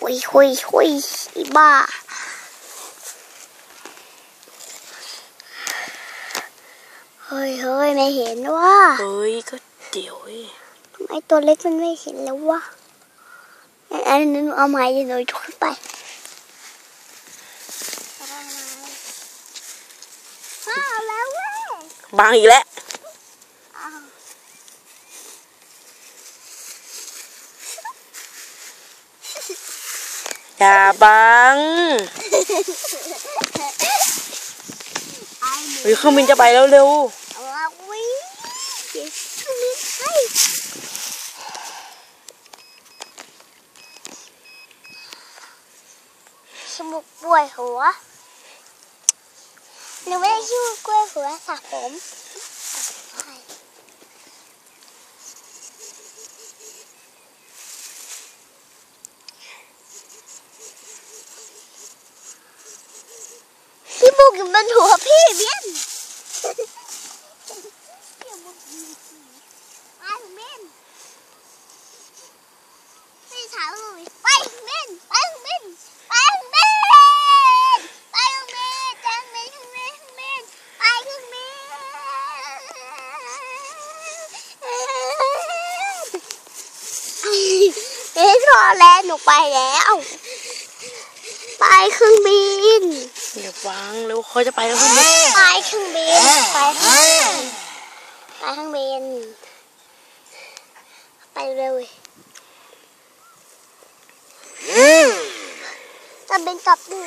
หุยหุยหุยอีบ้าเฮ้ยเฮ้ยไม่เห็นว่าเฮ้ยก็เดี๋ยวเว้ยทำไมตัวเล็กมันไม่เห็นแล้ววะอันนั้นหนูเอาไม้เดี๋ยวหนูจะขึ้นไปอ้าวแล้วเว้ยบังอีกแล้วอ้าวอย่าบังไอ้หนูเฮ้ยเครื่องบินจะไปแล้ว เร็วเอาละวิเดี๋ยวขึ้นนิดให้สมุกป่วยหัวหนูไม่ได้ชื่อกล้วยหัวสระผมใช่พี่ บุกอยู่บนหัวพี่เบี้ยนพี่บุกอยู่ไปเบี้ยนพี่ถามเลยไปเบี้ยนไปเบี้ยนไปเบี้ยนไปเบี้ยนจังเบี้ยนเบี้ยนเบี้ยนไปเบี้ยนเอ๊ะรอแล้วหนูไปแล้ว ไปเครื่องบิน อย่าบังเร็วเขาจะไปแล้วเครื่องบินไปเครื่องบินไปเครื่องบินไปเครื่องบินไปเร็วเลยจะบินกลับดู